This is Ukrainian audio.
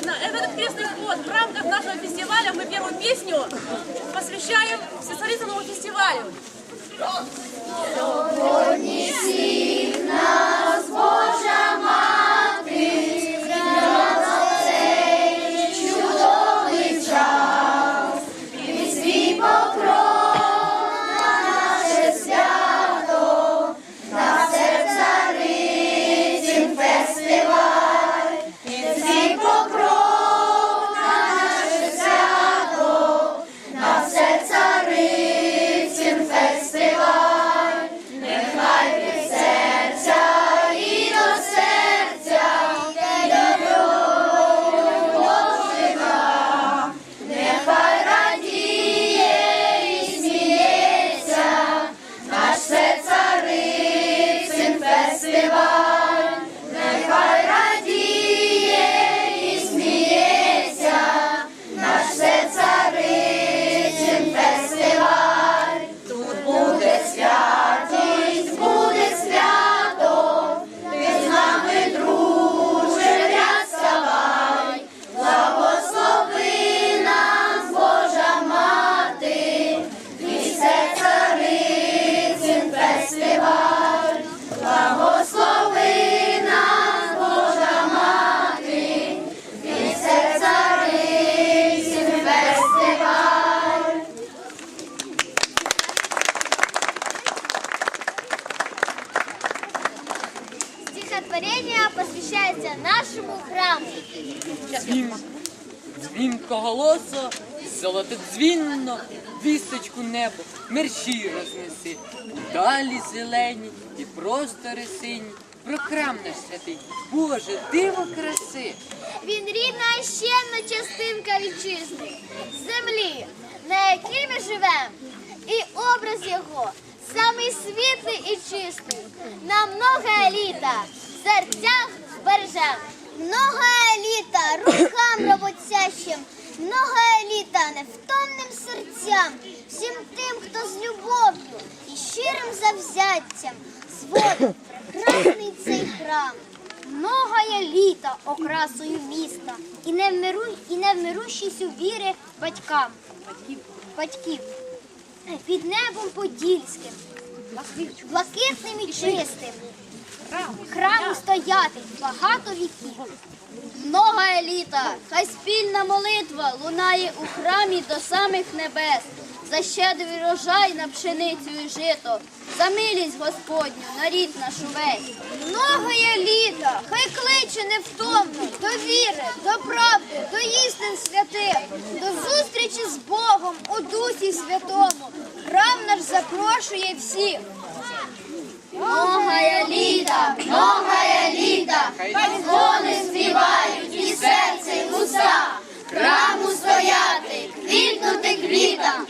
на этот крестный ход в рамках нашего фестиваля мы первую песню посвящаем Всесоюзному фестивалю. Стихотворение посвящается нашему храму. Дзвін, дзвінкоголосо, золотодзвінно, вісточку небо, мерщій рознеси. Далі зелені і простори сині, про храм наш святий, Боже, диво краси. Він рідна і щемна частинка вітчизни, землі, на якій ми живемо. І образ його самий світлий і чистий. На много літа в серцях збережем. Много літа рукам роботящим, много літа невтомним серцям, всім тим, хто з любов'ю і щирим завзяттям зводить прекрасний цей храм. Многое літа окрасою міста і не вмиру, і не у віри батькам, батьків. Під небом подільським, блакитним і чистим. Храму стояти багато віків. Многое літа, хай спільна молитва лунає у храмі до самих небес. За щедрий рожай на пшеницю і жито, за милість Господню на рід наш увесь. Многое літа, хай кличе невтомно до віри, до правди, до істин святих, до зустрічі з Богом у Дусі Святому. Храм наш запрошує всіх. Многое літа, многое літа, вони співають і серце, і уста, храму стояти, квітнути квітам,